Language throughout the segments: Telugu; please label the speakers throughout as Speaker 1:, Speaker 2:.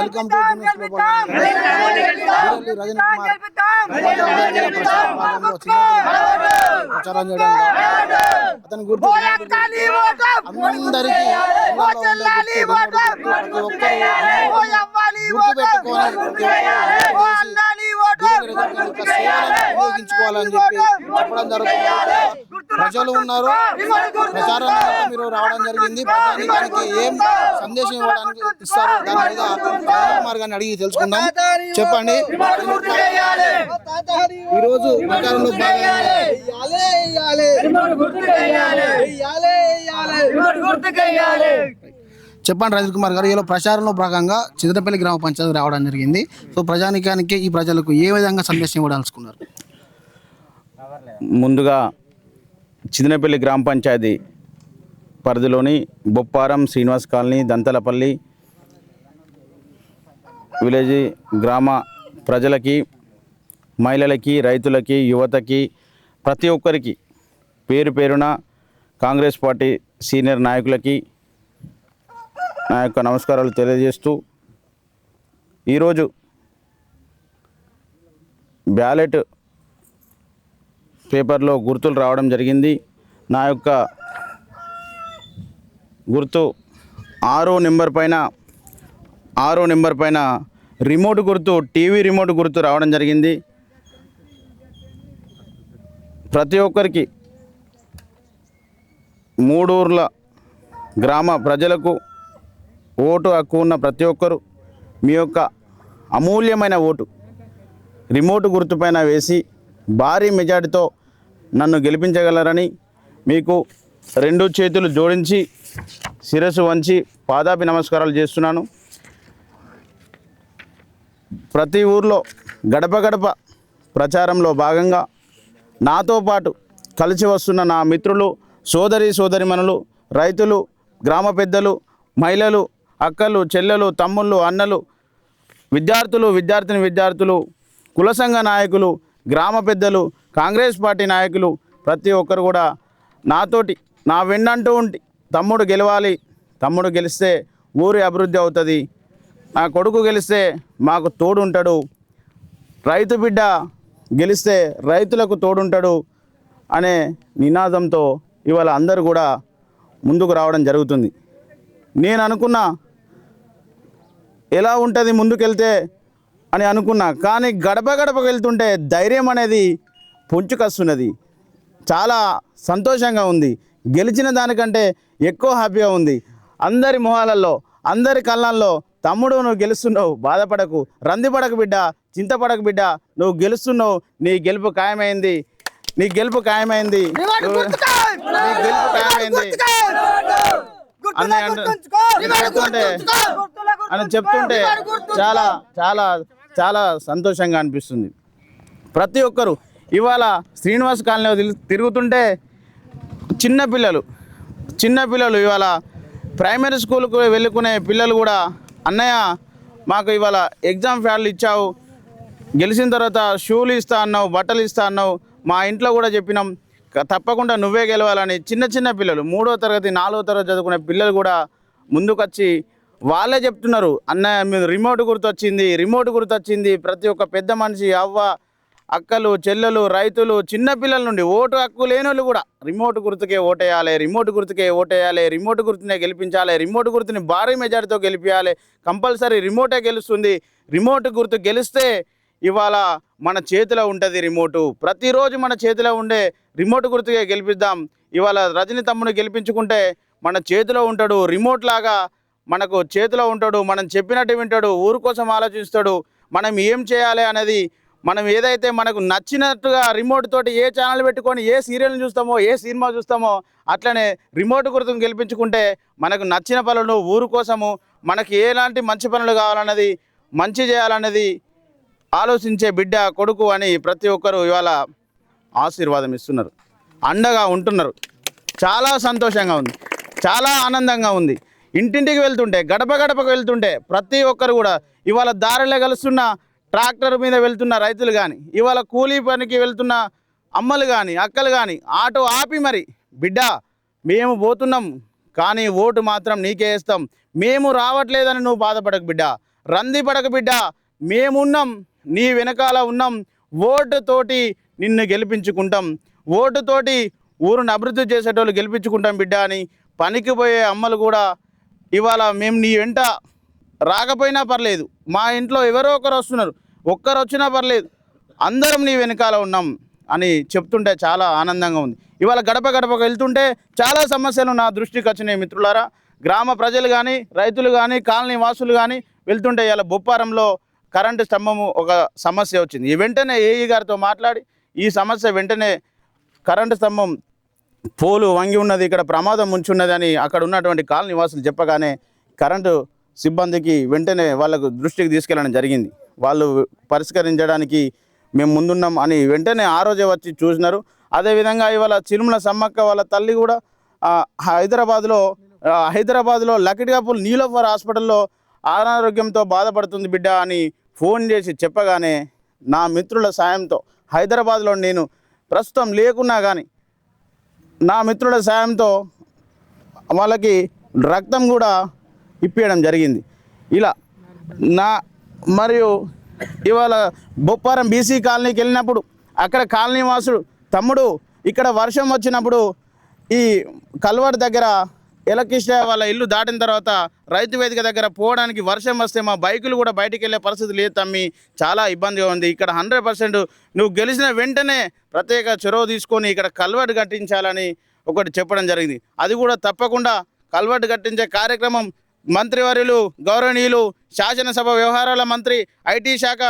Speaker 1: Welcome to Rajani Kumar. ప్రచార చేయడం అతని గుర్తు అందరికీ గుర్తు ప్రతి ఒక్కరూ వీరల్లి రజనీ యొక్క సేవలను ఉపయోగించుకోవాలని చెప్పి చెప్పడం జరుగుతుంది. ప్రజలు ఉన్నారు. ప్రచారం మీరు రావడం జరిగింది. ప్రజానికి ఏం సందేశం ఇవ్వడానికి ఇస్తారు? దాని మీద కుమార్ గారిని అడిగి తెలుసుకుందాం. చెప్పండి. ఈ రోజు ప్రచారంలో భాగంగా చెప్పండి రజత్ కుమార్ గారు ఈలో ప్రచారంలో భాగంగా చిదరపల్లి గ్రామ పంచాయతీ రావడం జరిగింది. సో ప్రజానికానికి ఈ ప్రజలకు ఏ విధంగా సందేశం ఇవ్వదలుచుకున్నారు
Speaker 2: ముందుగా చిదినపల్లి గ్రామ పంచాయతీ పరిధిలోని బొప్పారం శ్రీనివాస్ కాలనీ దంతలపల్లి విలేజ్ గ్రామ ప్రజలకి మహిళలకి రైతులకి యువతకి ప్రతి ఒక్కరికి పేరు పేరున కాంగ్రెస్ పార్టీ సీనియర్ నాయకులకి నా యొక్క నమస్కారాలు తెలియజేస్తూ ఈరోజు బ్యాలెట్ పేపర్లో గుర్తులు రావడం జరిగింది. నా యొక్క గుర్తు ఆరో నెంబర్ పైన ఆరో నెంబర్ పైన రిమోట్ గుర్తు టీవీ రిమోట్ గుర్తు రావడం జరిగింది. ప్రతి ఒక్కరికి మూడూర్ల గ్రామ ప్రజలకు ఓటు హక్కు ఉన్న ప్రతి ఒక్కరు మీ యొక్క అమూల్యమైన ఓటు రిమోట్ గుర్తుపైన వేసి భారీ మెజార్టీతో నన్ను గెలిపించగలరని మీకు రెండు చేతులు జోడించి శిరస్సు వంచి పాదాపి నమస్కారాలు చేస్తున్నాను. ప్రతి ఊర్లో గడప గడప ప్రచారంలో భాగంగా నాతో పాటు కలిసి వస్తున్న నా మిత్రులు సోదరి సోదరిమణులు రైతులు గ్రామ పెద్దలు మహిళలు అక్కలు చెల్లెలు తమ్ముళ్ళు అన్నలు విద్యార్థులు విద్యార్థిని విద్యార్థులు కుల సంఘ నాయకులు గ్రామ పెద్దలు కాంగ్రెస్ పార్టీ నాయకులు ప్రతి ఒక్కరు కూడా నాతోటి నా వెన్నంటూ ఉంటే తమ్ముడు గెలవాలి తమ్ముడు గెలిస్తే ఊరి అభివృద్ధి అవుతుంది నా కొడుకు గెలిస్తే మాకు తోడుంటాడు రైతు బిడ్డ గెలిస్తే రైతులకు తోడుంటాడు అనే నినాదంతో ఇవాళ అందరూ కూడా ముందుకు రావడం జరుగుతుంది. నేను అనుకున్న ఎలా ఉంటుంది ముందుకెళ్తే అని అనుకున్నా. కానీ గడప గడపకు వెళ్తుంటే ధైర్యం అనేది పుంచుకొస్తున్నది. చాలా సంతోషంగా ఉంది. గెలిచిన దానికంటే ఎక్కువ హ్యాపీగా ఉంది. అందరి మొహాలలో అందరి కళ్ళల్లో తమ్ముడు నువ్వు గెలుస్తున్నావు బాధపడకు. రందిపడకు బిడ్డ చింతపడకు బిడ్డ నువ్వు గెలుస్తున్నావు నీ గెలుపు ఖాయమైంది. నీ గెలుపు ఖాయమైంది. నీ గెలుపు ఖాయమైంది. అంట- అని చెప్తుంటే చాలా చాలా చాలా సంతోషంగా అనిపిస్తుంది. ప్రతి ఒక్కరు ఇవాళ శ్రీనివాస్ కాలనీలో తిరుగుతుంటే చిన్నపిల్లలు చిన్నపిల్లలు ఇవాళ ప్రైమరీ స్కూల్కు వెళ్ళుకునే పిల్లలు కూడా అన్నయ్య మాకు ఇవాళ ఎగ్జామ్ ఫ్యాడ్లు ఇచ్చావు గెలిచిన తర్వాత షూలు ఇస్తా అన్నావు బట్టలు ఇస్తా అన్నావు మా ఇంట్లో కూడా చెప్పినాం తప్పకుండా నువ్వే గెలవాలని చిన్న చిన్న పిల్లలు మూడో తరగతి నాలుగో తరగతి చదువుకునే పిల్లలు కూడా ముందుకొచ్చి వాళ్ళే చెప్తున్నారు అన్నయ్య మీరు రిమోట్ గుర్తొచ్చింది రిమోట్ గుర్తొచ్చింది. ప్రతి ఒక్క పెద్ద మనిషి అవ్వ అక్కలు చెల్లెలు రైతులు చిన్నపిల్లల నుండి ఓటు హక్కు లేని వాళ్ళు కూడా రిమోట్ గుర్తుకే ఓటేయాలి రిమోట్ గుర్తుకే ఓటేయాలి రిమోట్ గుర్తునే గెలిపించాలి రిమోట్ గుర్తుని భారీ మెజారిటీతో గెలిపించాలి కంపల్సరీ రిమోటే గెలుస్తుంది. రిమోట్ గుర్తు గెలిస్తే ఇవాళ మన చేతిలో ఉంటుంది రిమోటు ప్రతిరోజు మన చేతిలో ఉండే రిమోట్ గుర్తుకే గెలిపిద్దాం. ఇవాళ రజని తమ్ముని గెలిపించుకుంటే మన చేతిలో ఉంటాడు రిమోట్ లాగా మనకు చేతిలో ఉంటాడు మనం చెప్పినట్టు వింటాడు ఊరు కోసం ఆలోచిస్తాడు మనం ఏం చేయాలి అనేది మనం ఏదైతే మనకు నచ్చినట్టుగా రిమోట్ తోటి ఏ ఛానల్ పెట్టుకొని ఏ సీరియల్ని చూస్తామో ఏ సినిమా చూస్తామో అట్లనే రిమోట్ గుర్తును గెలిపించుకుంటే మనకు నచ్చిన పనులు ఊరు కోసము మనకి ఎలాంటి మంచి పనులు కావాలన్నది మంచి చేయాలన్నది ఆలోచించే బిడ్డ కొడుకు అని ప్రతి ఒక్కరు ఇవాళ ఆశీర్వాదం ఇస్తున్నారు. అండగా ఉంటున్నారు. చాలా సంతోషంగా ఉంది. చాలా ఆనందంగా ఉంది. ఇంటింటికి వెళ్తుంటే గడప గడపకు వెళ్తుంటే ప్రతి ఒక్కరు కూడా ఇవాళ దారిలో కలుస్తున్న ట్రాక్టర్ మీద వెళ్తున్న రైతులు కానీ ఇవాళ కూలీ పనికి వెళ్తున్న అమ్మలు కానీ అక్కలు కానీ ఆటో ఆపి మరి బిడ్డ మేము పోతున్నాం కానీ ఓటు మాత్రం నీకే వేస్తాం మేము రావట్లేదని నువ్వు బాధపడకు బిడ్డ. రంది పడక బిడ్డ. మేమున్నాం నీ వెనకాల ఉన్నాం. ఓటుతోటి నిన్ను గెలిపించుకుంటాం. ఓటుతోటి ఊరును అభివృద్ధి చేసేటోళ్ళు గెలిపించుకుంటాం బిడ్డ అని పనికి పోయే అమ్మలు కూడా ఇవాళ మేము నీ వెంట రాకపోయినా పర్లేదు. మా ఇంట్లో ఎవరో ఒకరు వస్తున్నారు. ఒక్కరు వచ్చినా పర్లేదు. అందరం నీ వెనకాల ఉన్నాం అని చెప్తుంటే చాలా ఆనందంగా ఉంది. ఇవాళ గడప గడపకు వెళ్తుంటే చాలా సమస్యలు నా దృష్టికి వచ్చినాయి మిత్రులారా. గ్రామ ప్రజలు కానీ రైతులు కానీ కాలనీ వాసులు కానీ వెళ్తుంటే ఇలా బొప్పారంలో కరెంటు స్తంభము ఒక సమస్య వచ్చింది. ఈ వెంటనే ఏఈ గారితో మాట్లాడి ఈ సమస్య వెంటనే కరెంటు స్తంభం పోలు వంగి ఉన్నది ఇక్కడ ప్రమాదం ముంచున్నదని అక్కడ ఉన్నటువంటి కాలనీ నివాసులు చెప్పగానే కరెంటు సిబ్బందికి వెంటనే వాళ్ళకు దృష్టికి తీసుకెళ్ళడం జరిగింది. వాళ్ళు పరిష్కరించడానికి మేము ముందున్నాం అని వెంటనే ఆ రోజే వచ్చి చూసినారు. అదేవిధంగా ఇవాళ చిరుమల సమ్మక్క వాళ్ళ తల్లి కూడా హైదరాబాద్లో హైదరాబాద్లో లకిడికాపూల్ నీలోఫర్ హాస్పిటల్లో అనారోగ్యంతో బాధపడుతుంది బిడ్డ అని ఫోన్ చేసి చెప్పగానే నా మిత్రుల సాయంతో హైదరాబాద్లో నేను ప్రస్తుతం లేకున్నా కానీ నా మిత్రుల సాయంతో వాళ్ళకి రక్తం కూడా ఇప్పించడం జరిగింది. ఇలా నా మరియు ఇవాళ బొప్పారం బీసీ కాలనీకి వెళ్ళినప్పుడు అక్కడ కాలనీ వాసుడు తమ్ముడు ఇక్కడ వర్షం వచ్చినప్పుడు ఈ కల్వర్ దగ్గర ఎలకిష్ట వాళ్ళ ఇల్లు దాటిన తర్వాత రైతు వేదిక దగ్గర పోవడానికి వర్షం వస్తే మా బైకులు కూడా బయటికి వెళ్ళే పరిస్థితి లేదు తమ్మి. చాలా ఇబ్బందిగా ఉంది. ఇక్కడ హండ్రెడ్ పర్సెంట్ నువ్వు గెలిచిన వెంటనే ప్రత్యేక చొరవ తీసుకొని ఇక్కడ కల్వర్ట్ కట్టించాలని ఒకటి చెప్పడం జరిగింది. అది కూడా తప్పకుండా కల్వర్ట్ కట్టించే కార్యక్రమం మంత్రివర్యులు గౌరవనీయులు శాసనసభ వ్యవహారాల మంత్రి ఐటీ శాఖ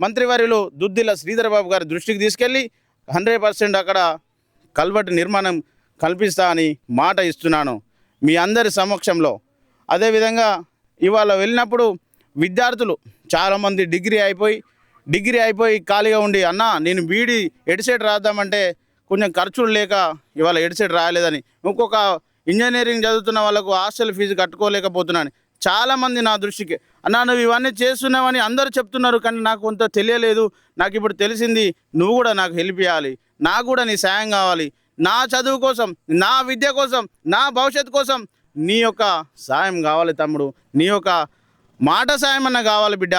Speaker 2: మంత్రివర్యులు దుద్దిల శ్రీధరబాబు గారి దృష్టికి తీసుకెళ్ళి హండ్రెడ్ పర్సెంట్ అక్కడ కల్వర్ట్ నిర్మాణం కల్పిస్తా అని మాట ఇస్తున్నాను. మీ అందరి సమక్షంలో. అదేవిధంగా ఇవాళ వెళ్ళినప్పుడు విద్యార్థులు చాలామంది డిగ్రీ అయిపోయి డిగ్రీ అయిపోయి ఖాళీగా ఉండి అన్న నేను బీడీ ఎడిసెట్ రాద్దామంటే కొంచెం ఖర్చులు లేక ఇవాళ ఎడిసెట్ రాయలేదని. ఇంకొక ఇంజనీరింగ్ చదువుతున్న వాళ్ళకు హాస్టల్ ఫీజు కట్టుకోలేకపోతున్నాను చాలామంది నా దృష్టికి అన్నా నువ్వు ఇవన్నీ చేస్తున్నావని అందరూ చెప్తున్నారు కానీ నాకు కొంత తెలియలేదు. నాకు ఇప్పుడు తెలిసింది నువ్వు కూడా నాకు హెల్ప్ చేయాలి. నాకు కూడా నీ సాయం కావాలి. నా చదువు కోసం నా విద్య కోసం నా భవిష్యత్తు కోసం నీ యొక్క సాయం కావాలి తమ్ముడు. నీ యొక్క మాట సాయం అన్న కావాలి బిడ్డ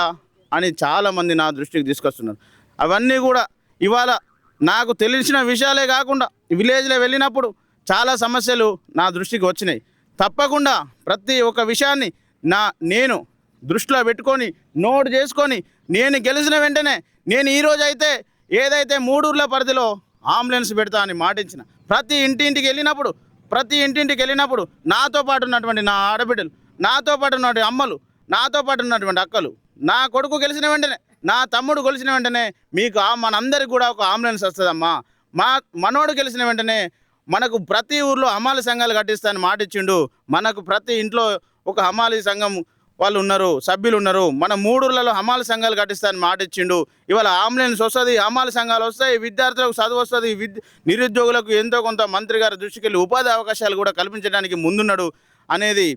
Speaker 2: అని చాలామంది నా దృష్టికి తీసుకొస్తున్నారు. అవన్నీ కూడా ఇవాళ నాకు తెలిసిన విషయాలే కాకుండా విలేజ్లో వెళ్ళినప్పుడు చాలా సమస్యలు నా దృష్టికి వచ్చినాయి. తప్పకుండా ప్రతి ఒక్క విషయాన్ని నా నేను దృష్టిలో పెట్టుకొని నోట్ చేసుకొని నేను గెలిచిన వెంటనే నేను ఈరోజు అయితే ఏదైతే మూడూర్ల పరిధిలో అంబులెన్స్ పెడతా అని మాటించిన. ప్రతి ఇంటింటికి వెళ్ళినప్పుడు ప్రతి ఇంటింటికి వెళ్ళినప్పుడు నాతో పాటు ఉన్నటువంటి నా ఆడబిడ్డలు నాతో పాటు ఉన్నటువంటి అమ్మలు నాతో పాటు ఉన్నటువంటి అక్కలు నా కొడుకు గెలిచిన వెంటనే నా తమ్ముడు గెలిచిన వెంటనే మీకు మనందరికి కూడా ఒక అంబులెన్స్ వస్తుందమ్మా. మా మనోడు గెలిచిన వెంటనే మనకు ప్రతి ఊర్లో హమాలి సంఘాలు కట్టిస్తానని మాట ఇచ్చిండు మనకు ప్రతి ఇంట్లో ఒక హమాలి సంఘం వాళ్ళు ఉన్నారు సభ్యులు ఉన్నారు మన మూడూర్లలో హమాల సంఘాలు కట్టిస్తానని మాట ఇచ్చిండు. ఇవాళ అంబులెన్స్ వస్తుంది హమాల సంఘాలు వస్తాయి విద్యార్థులకు చదువు వస్తుంది విద్ నిరుద్యోగులకు ఎంతో కొంత మంత్రి గారి దృష్టికి వెళ్ళి ఉపాధి అవకాశాలు కూడా కల్పించడానికి ముందున్నాడు అనేది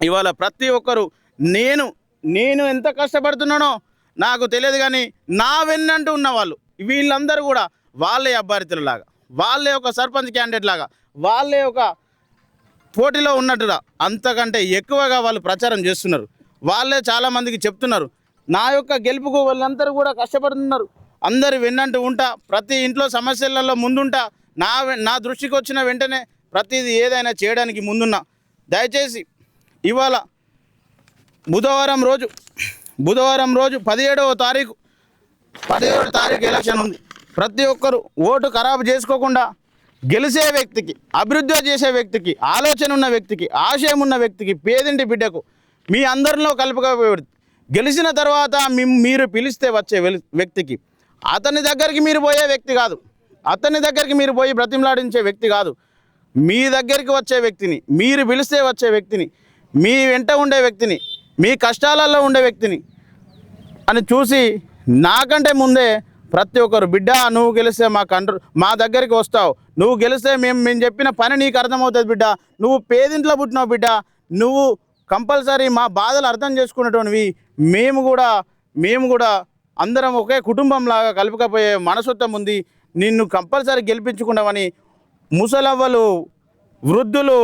Speaker 2: ఇవాళ ప్రతి ఒక్కరు నేను నేను ఎంత కష్టపడుతున్నానో నాకు తెలియదు కానీ నా వెన్నంటూ ఉన్న వాళ్ళు వీళ్ళందరూ కూడా వాళ్ళే అభ్యర్థులలాగా వాళ్ళే ఒక సర్పంచ్ క్యాండిడేట్ లాగా వాళ్ళే ఒక పోటీలో ఉన్నట్టుగా అంతకంటే ఎక్కువగా వాళ్ళు ప్రచారం చేస్తున్నారు. వాళ్ళే చాలామందికి చెప్తున్నారు. నా యొక్క గెలుపుకు వాళ్ళందరూ కూడా కష్టపడుతున్నారు. అందరు వెన్నంటూ ఉంటా ప్రతి ఇంట్లో సమస్యలలో ముందుంటా నా వె- నా దృష్టికి వచ్చిన వెంటనే ప్రతిదీ ఏదైనా చేయడానికి ముందున్నా. దయచేసి ఇవాళ బుధవారం రోజు బుధవారం రోజు పదిహేడవ తారీఖు పదిహేడవ తారీఖు ఎలక్షన్ ఉంది. ప్రతి ఒక్కరు ఓటు ఖరాబు చేసుకోకుండా గెలిచే వ్యక్తికి అభివృద్ధి చేసే వ్యక్తికి ఆలోచన ఉన్న వ్యక్తికి ఆశయం ఉన్న వ్యక్తికి పేదింటి బిడ్డకు మీ అందరిలో కలుపుకపోయి గెలిచిన తర్వాత మీరు పిలిస్తే వచ్చే వ్యక్తికి. అతని దగ్గరికి మీరు పోయే వ్యక్తి కాదు. అతని దగ్గరికి మీరు పోయి బ్రతిమలాడించే వ్యక్తి కాదు. మీ దగ్గరికి వచ్చే వ్యక్తిని మీరు పిలిస్తే వచ్చే వ్యక్తిని మీ వెంట ఉండే వ్యక్తిని మీ కష్టాలలో ఉండే వ్యక్తిని అని చూసి నాకంటే ముందే ప్రతి ఒక్కరు బిడ్డ నువ్వు గెలిస్తే మా కంట్రో మా దగ్గరికి వస్తావు. నువ్వు గెలిస్తే మేము మేము చెప్పిన పని నీకు అర్థమవుతుంది బిడ్డ. నువ్వు పేదింట్లో పుట్టినావు బిడ్డ. నువ్వు కంపల్సరీ మా బాధలు అర్థం చేసుకునేటువంటివి మేము కూడా మేము కూడా అందరం ఒకే కుటుంబంలాగా కలుపుకపోయే మనసొత్తం ఉంది. నిన్ను కంపల్సరీ గెలిపించుకున్నామని ముసలవ్వలు వృద్ధులు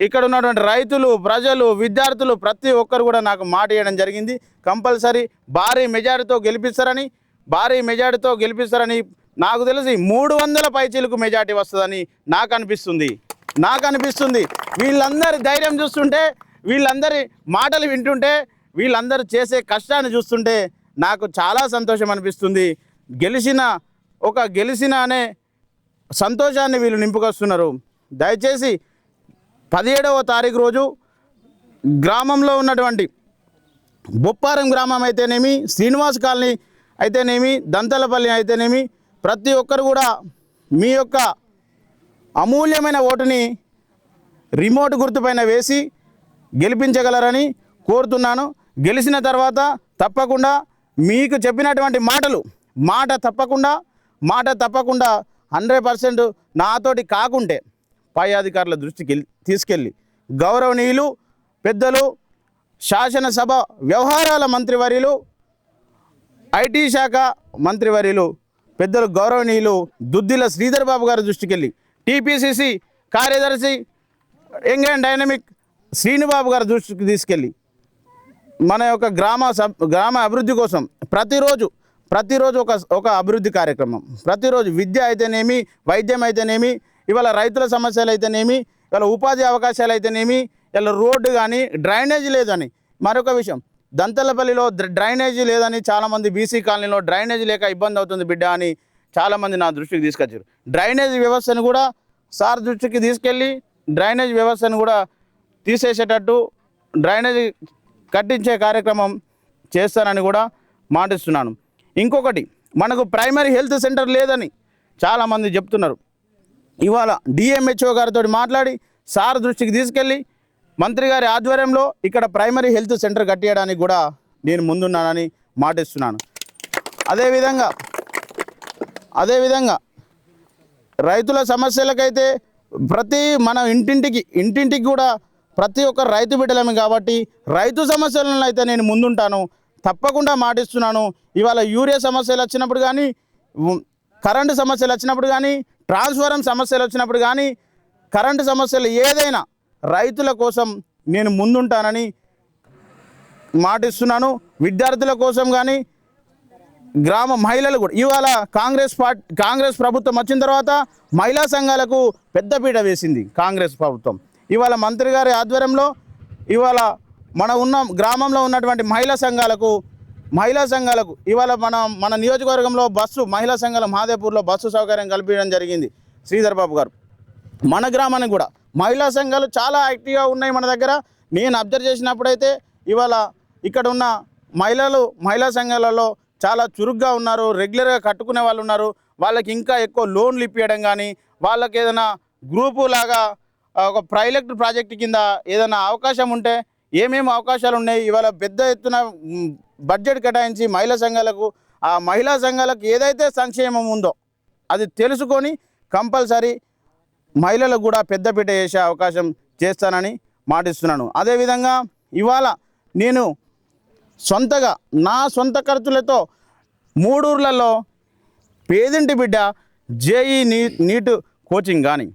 Speaker 2: ఇక్కడ ఉన్నటువంటి రైతులు ప్రజలు విద్యార్థులు ప్రతి ఒక్కరు కూడా నాకు మాట ఇవ్వడం జరిగింది. కంపల్సరీ భారీ మెజారిటీతో గెలిపిస్తారని భారీ మెజార్టీతో గెలిపిస్తారని నాకు తెలిసి మూడు వందల పైచీలకు మెజార్టీ వస్తుందని నాకు అనిపిస్తుంది. నాకు అనిపిస్తుంది. వీళ్ళందరి ధైర్యం చూస్తుంటే వీళ్ళందరి మాటలు వింటుంటే వీళ్ళందరూ చేసే కష్టాన్ని చూస్తుంటే నాకు చాలా సంతోషం అనిపిస్తుంది. గెలిచిన ఒక గెలిచిన అనే సంతోషాన్ని వీళ్ళు నింపుకొస్తున్నారు. దయచేసి పదిహేడవ తారీఖు రోజు గ్రామంలో ఉన్నటువంటి బొప్పారం గ్రామం అయితేనేమి శ్రీనివాస్ కాలనీ అయితేనేమి దంతలపల్లి అయితేనేమి ప్రతి ఒక్కరు కూడా మీ యొక్క అమూల్యమైన ఓటుని రిమోట్ గుర్తుపైన వేసి గెలిపించగలరని కోరుతున్నాను. గెలిచిన తర్వాత తప్పకుండా మీకు చెప్పినటువంటి మాటలు మాట తప్పకుండా మాట తప్పకుండా హండ్రెడ్ పర్సెంట్ నాతోటి కాకుంటే పై అధికారుల దృష్టికి వెళ్ళి- తీసుకెళ్ళి గౌరవనీయులు పెద్దలు శాసనసభ వ్యవహారాల మంత్రివర్యులు ఐటీ శాఖ మంత్రివర్యులు పెద్దలు గౌరవనీయులు దుద్దిల శ్రీధర్ బాబు గారి దృష్టికి వెళ్ళి టీపీసీసీ కార్యదర్శి యంగ్ అండ్ డైనమిక్ శ్రీనుబాబు గారి దృష్టికి తీసుకెళ్ళి మన యొక్క గ్రామ సబ్ గ్రామ అభివృద్ధి కోసం ప్రతిరోజు ప్రతిరోజు ఒక ఒక అభివృద్ధి కార్యక్రమం. ప్రతిరోజు విద్య అయితేనేమి వైద్యం అయితేనేమి ఇవాళ రైతుల సమస్యలు అయితేనేమి ఇవాళ ఉపాధి అవకాశాలు అయితేనేమి ఇలా రోడ్డు కానీ డ్రైనేజీ లేదని మరొక విషయం. దంతలపల్లిలో డ్రైనేజీ లేదని చాలామంది బీసీ కాలనీలో డ్రైనేజీ లేక ఇబ్బంది అవుతుంది బిడ్డ అని చాలామంది నా దృష్టికి తీసుకొచ్చారు. డ్రైనేజీ వ్యవస్థను కూడా సార్ దృష్టికి తీసుకెళ్ళి డ్రైనేజ్ వ్యవస్థను కూడా తీసేసేటట్టు డ్రైనేజీ కట్టించే కార్యక్రమం చేస్తానని కూడా మాటిస్తున్నాను. ఇంకొకటి మనకు ప్రైమరీ హెల్త్ సెంటర్ లేదని చాలామంది చెప్తున్నారు. ఇవాళ డిఎంహెచ్ఓ గారితో మాట్లాడి సార్ దృష్టికి తీసుకెళ్ళి మంత్రి గారి ఆధ్వర్యంలో ఇక్కడ ప్రైమరీ హెల్త్ సెంటర్ కట్టేయడానికి కూడా నేను ముందున్నానని మాటిస్తున్నాను. అదేవిధంగా అదేవిధంగా రైతుల సమస్యలకైతే ప్రతి మన ఇంటింటికి ఇంటింటికి కూడా ప్రతి ఒక్క రైతు బిడ్డలమే కాబట్టి రైతు సమస్యలను అయితే నేను ముందుంటాను. తప్పకుండా మాటిస్తున్నాను. ఇవాళ యూరియా సమస్యలు వచ్చినప్పుడు కానీ కరెంటు సమస్యలు వచ్చినప్పుడు కానీ ట్రాన్స్ఫారం సమస్యలు వచ్చినప్పుడు కానీ కరెంటు సమస్యలు ఏదైనా రైతుల కోసం నేను ముందుంటానని మాటిస్తున్నాను. విద్యార్థుల కోసం కానీ గ్రామ మహిళలు కూడా ఇవాళ కాంగ్రెస్ పార్టీ కాంగ్రెస్ ప్రభుత్వం వచ్చిన తర్వాత మహిళా సంఘాలకు పెద్దపీట వేసింది కాంగ్రెస్ ప్రభుత్వం. ఇవాళ మంత్రి గారి ఆధ్వర్యంలో ఇవాళ మన ఉన్న గ్రామంలో ఉన్నటువంటి మహిళా సంఘాలకు మహిళా సంఘాలకు ఇవాళ మన మన నియోజకవర్గంలో బస్సు మహిళా సంఘాల మహాదేపూర్లో బస్సు సౌకర్యం కల్పించడం జరిగింది. శ్రీధర్ బాబు గారు. మన గ్రామానికి కూడా. మహిళా సంఘాలు చాలా యాక్టివ్గా ఉన్నాయి మన దగ్గర. నేను అబ్జర్వ్ చేసినప్పుడైతే ఇవాళ ఇక్కడ ఉన్న మహిళలు మహిళా సంఘాలలో చాలా చురుగ్గా ఉన్నారు రెగ్యులర్గా కట్టుకునే వాళ్ళు ఉన్నారు. వాళ్ళకి ఇంకా ఎక్కువ లోన్లు ఇప్పించడం కానీ వాళ్ళకి ఏదైనా గ్రూపు లాగా ఒక ప్రైలెక్ట్ ప్రాజెక్ట్ కింద ఏదైనా అవకాశం ఉంటే ఏమేమి అవకాశాలు ఉన్నాయి ఇవాళ పెద్ద ఎత్తున బడ్జెట్ కేటాయించి మహిళా సంఘాలకు ఆ మహిళా సంఘాలకు ఏదైతే సంక్షేమం ఉందో అది తెలుసుకొని కంపల్సరీ మహిళలకు కూడా పెద్దపీట చేసే అవకాశం చేస్తానని మాటిస్తున్నాను. అదేవిధంగా ఇవాళ నేను సొంతగా నా సొంత ఖర్చులతో మూడూర్లలో పేదింటి బిడ్డ జేఈ నీ నీట్ కోచింగ్ కానీ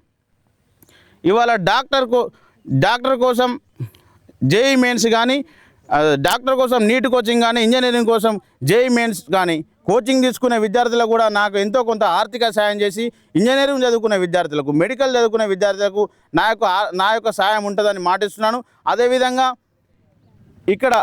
Speaker 2: ఇవాళ డాక్టర్ కో డాక్టర్ కోసం జేఈ మెయిన్స్ కానీ డాక్టర్ కోసం నీట్ కోచింగ్ కానీ ఇంజనీరింగ్ కోసం జేఈ మెయిన్స్ కానీ కోచింగ్ తీసుకునే విద్యార్థులకు కూడా నాకు ఎంతో కొంత ఆర్థిక సాయం చేసి ఇంజనీరింగ్ చదువుకునే విద్యార్థులకు మెడికల్ చదువుకునే విద్యార్థులకు నా యొక్క నా యొక్క సాయం ఉంటుందని మాటిస్తున్నాను. అదేవిధంగా ఇక్కడ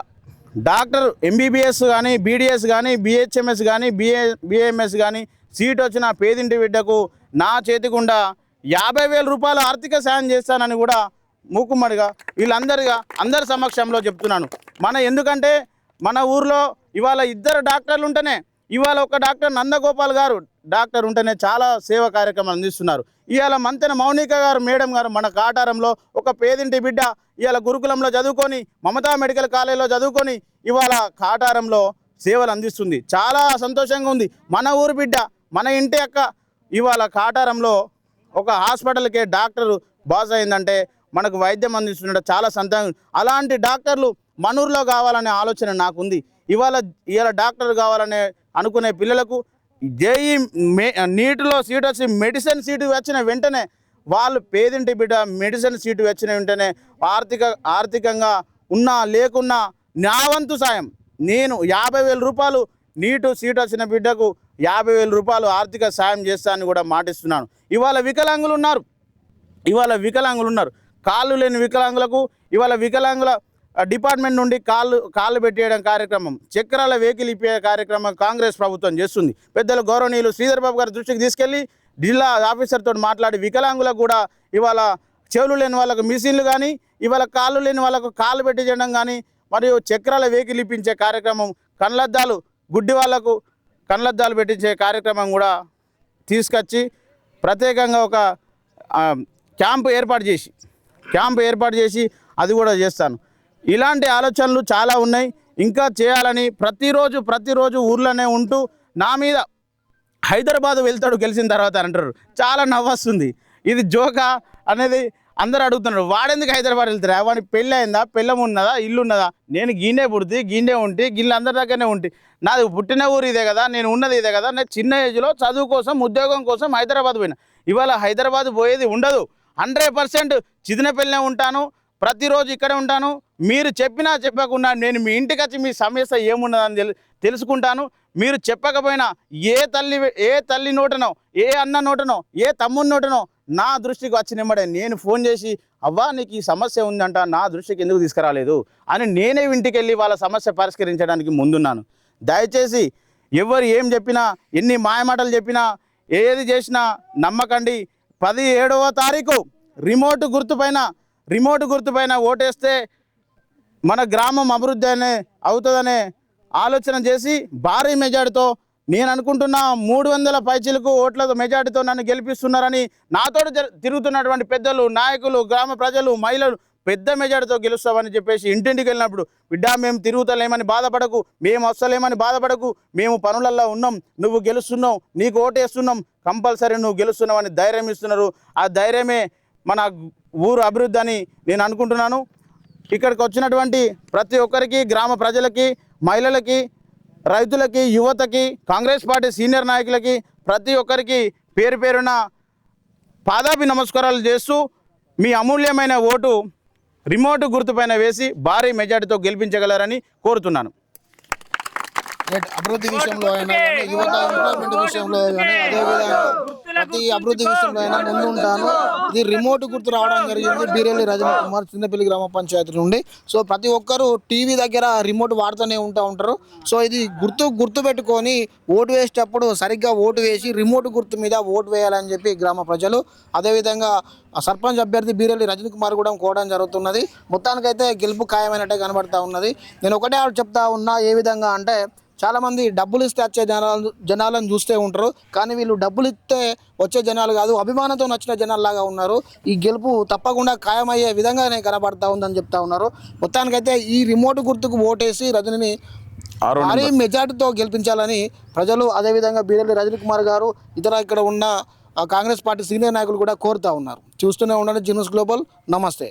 Speaker 2: డాక్టర్ ఎంబీబీఎస్ కానీ బీడీఎస్ కానీ బిహెచ్ఎంఎస్ కానీ బిఏ బిఏఎంఎస్ కానీ సీట్ వచ్చిన పేదింటి బిడ్డకు నా చేతి గుండా యాభై వేల రూపాయల ఆర్థిక సాయం చేస్తానని కూడా మూకుమ్మడిగా వీళ్ళందరిగా అందరి సమక్షంలో చెప్తున్నాను. మన ఎందుకంటే మన ఊర్లో ఇవాళ ఇద్దరు డాక్టర్లు ఉంటేనే ఇవాళ ఒక డాక్టర్ నందగోపాల్ గారు డాక్టర్ ఉంటేనే చాలా సేవ కార్యక్రమాలు అందిస్తున్నారు. ఇవాళ మంతెన మౌనిక గారు మేడం గారు మన కాటారంలో ఒక పేదింటి బిడ్డ ఇవాళ గురుకులంలో చదువుకొని మమతా మెడికల్ కాలేజీలో చదువుకొని ఇవాళ కాటారంలో సేవలు అందిస్తుంది. చాలా సంతోషంగా ఉంది. మన ఊరు బిడ్డ మన ఇంటి యొక్క ఇవాళ కాటారంలో ఒక హాస్పిటల్కే డాక్టర్ బాస్ అయిందంటే మనకు వైద్యం అందిస్తుండడం చాలా సంతోషం. అలాంటి డాక్టర్లు మనూరులో కావాలనే ఆలోచన నాకుంది. ఇవాళ ఇవాళ డాక్టర్ కావాలనే అనుకునే పిల్లలకు జేఈ మే నీటిలో సీట్ వచ్చి మెడిసిన్ సీటు వచ్చిన వెంటనే వాళ్ళు పేదింటి బిడ్డ మెడిసిన్ సీటు వచ్చిన వెంటనే ఆర్థిక ఆర్థికంగా ఉన్నా లేకున్నా నా వంతు సాయం. నేను యాభై వేల రూపాయలు నీటు సీట్ వచ్చిన బిడ్డకు యాభై వేల రూపాయలు ఆర్థిక సాయం చేస్తానని కూడా మాటిస్తున్నాను. ఇవాళ వికలాంగులు ఉన్నారు. ఇవాళ వికలాంగులు ఉన్నారు. కాళ్ళు లేని వికలాంగులకు ఇవాళ వికలాంగుల డిపార్ట్మెంట్ నుండి కాళ్ళు కాళ్ళు పెట్టేయడం కార్యక్రమం చక్రాల వెహికల్ ఇప్పే కార్యక్రమం కాంగ్రెస్ ప్రభుత్వం చేస్తుంది. పెద్దలు గౌరవనీయులు శ్రీధర్ బాబు గారి దృష్టికి తీసుకెళ్ళి జిల్లా ఆఫీసర్తో మాట్లాడి వికలాంగులకు కూడా ఇవాళ చెవులు లేని వాళ్ళకు మిషన్లు కానీ ఇవాళ కాళ్ళు లేని వాళ్ళకు కాళ్ళు పెట్టి చేయడం కానీ మరియు చక్రాల వెహికల్ ఇప్పించే కార్యక్రమం కళ్ళద్దాలు గుడ్డి వాళ్ళకు కళ్ళద్దాలు పెట్టించే కార్యక్రమం కూడా తీసుకొచ్చి ప్రత్యేకంగా ఒక క్యాంపు ఏర్పాటు చేసి క్యాంప్ ఏర్పాటు చేసి అది కూడా చేస్తాను. ఇలాంటి ఆలోచనలు చాలా ఉన్నాయి. ఇంకా చేయాలని ప్రతిరోజు ప్రతిరోజు ఊర్లోనే ఉంటూ నా మీద హైదరాబాద్ వెళ్తాడు గెలిచిన తర్వాత అంటారు. చాలా నవ్వొస్తుంది. ఇది జోకా అనేది అందరూ అడుగుతున్నారు. వాడెందుకు హైదరాబాద్ వెళ్తారా? వాడిని పెళ్ళి అయిందా? పెళ్ళం ఉన్నదా? ఇల్లు ఉన్నదా? నేను గిన్నె పుడితే గిన్నె ఉంటి గిన్నె అందరి దగ్గరనే ఉంటి. నాది పుట్టిన ఊరు ఇదే కదా నేను ఉన్నది ఇదే కదా నేను చిన్న ఏజ్లో చదువు కోసం ఉద్యోగం కోసం హైదరాబాద్ పోయినా. ఇవాళ హైదరాబాద్ పోయేది ఉండదు. హండ్రెడ్ పర్సెంట్ చిదినపల్లినే ఉంటాను. ప్రతిరోజు ఇక్కడే ఉంటాను. మీరు చెప్పినా చెప్పకుండా నేను మీ ఇంటికి వచ్చి మీ సమస్య ఏమున్నదని తెలు తెలుసుకుంటాను. మీరు చెప్పకపోయినా ఏ తల్లి ఏ తల్లి నోటనో ఏ అన్న నోటనో ఏ తమ్ముని నోటనో నా దృష్టికి వచ్చినమ్మడే నేను ఫోన్ చేసి అవ్వా నీకు ఈ సమస్య ఉందంట నా దృష్టికి ఎందుకు తీసుకురాలేదు? అని నేనే ఇంటికి వెళ్ళి వాళ్ళ సమస్య పరిష్కరించడానికి ముందున్నాను. దయచేసి ఎవరు ఏం చెప్పినా ఎన్ని మాయమాటలు చెప్పినా ఏది చేసినా నమ్మకండి. పది ఏడవ తారీఖు రిమోట్ గుర్తుపైన రిమోట్ గుర్తుపైన ఓటేస్తే మన గ్రామం అభివృద్ధి అనే అవుతుందనే ఆలోచన చేసి భారీ మెజార్టీతో నేను అనుకుంటున్నా మూడు వందల పైచీలకు ఓట్ల మెజార్టీతో నన్ను గెలిపిస్తున్నారని నాతో తిరుగుతున్నటువంటి పెద్దలు నాయకులు గ్రామ ప్రజలు మహిళలు పెద్ద మెజార్టీతో గెలుస్తామని చెప్పేసి ఇంటింటికి వెళ్ళినప్పుడు బిడ్డ మేము తిరుగుతలేమని బాధపడకు మేము వస్తలేమని బాధపడకు మేము పనులల్లో ఉన్నాం నువ్వు గెలుస్తున్నావు నీకు ఓటేస్తున్నాం కంపల్సరీ నువ్వు గెలుస్తున్నావని ధైర్యం ఇస్తున్నారు. ఆ ధైర్యమే మన ఊరు అభివృద్ధి అని నేను అనుకుంటున్నాను. ఇక్కడికి వచ్చినటువంటి ప్రతి ఒక్కరికి గ్రామ ప్రజలకి మహిళలకి రైతులకి యువతకి కాంగ్రెస్ పార్టీ సీనియర్ నాయకులకి ప్రతి ఒక్కరికి పేరు పేరున పాదాభి నమస్కారాలు చేస్తూ మీ అమూల్యమైన ఓటు రిమోట్ గుర్తుపైన వేసి భారీ మెజార్టీతో గెలిపించగలరని కోరుతున్నాను.
Speaker 1: అభివృద్ధి విషయంలో అయినా యువత ఎంప్లాయ్మెంట్ విషయంలో కానీ అదేవిధంగా ప్రతి అభివృద్ధి విషయంలో అయినా ముందుంటాను ఇది రిమోట్ గుర్తు రావడం జరిగింది బీరెల్లి రజనీ కుమార్ చిన్నపల్లి గ్రామ పంచాయతీ నుండి. సో ప్రతి ఒక్కరు టీవీ దగ్గర రిమోట్ వాడుతూనే ఉంటా ఉంటారు. సో ఇది గుర్తు గుర్తు పెట్టుకొని ఓటు వేసేటప్పుడు సరిగ్గా ఓటు వేసి రిమోట్ గుర్తు మీద ఓటు వేయాలని చెప్పి గ్రామ ప్రజలు అదేవిధంగా సర్పంచ్ అభ్యర్థి బీరెల్లి రజనీ కుమార్ కూడా కోవడం జరుగుతున్నది. మొత్తానికైతే గెలుపు ఖాయమైనట్టే కనబడతా ఉన్నది. నేను ఒకటే చెప్తా ఉన్నా ఏ విధంగా అంటే చాలా మంది డబ్బులు ఇస్తే వచ్చే జనాలు జనాలను చూస్తూ ఉంటారు. కానీ వీళ్ళు డబ్బులు ఇస్తే వచ్చే జనాలు కాదు అభిమానంతో నచ్చిన జనాల్లాగా ఉన్నారు. ఈ గెలుపు తప్పకుండా ఖాయమయ్యే విధంగానే కనబడతా ఉందని చెప్తా ఉన్నారు. మొత్తానికైతే ఈ రిమోట్ గుర్తుకు ఓటేసి రజనిని భారీ మెజార్టీతో గెలిపించాలని ప్రజలు అదేవిధంగా బీరెల్లి రజనీ కుమార్ గారు ఇతర ఇక్కడ ఉన్న కాంగ్రెస్ పార్టీ సీనియర్ నాయకులు కూడా కోరుతా ఉన్నారు. చూస్తూనే ఉండండి జినూస్ గ్లోబల్. నమస్తే.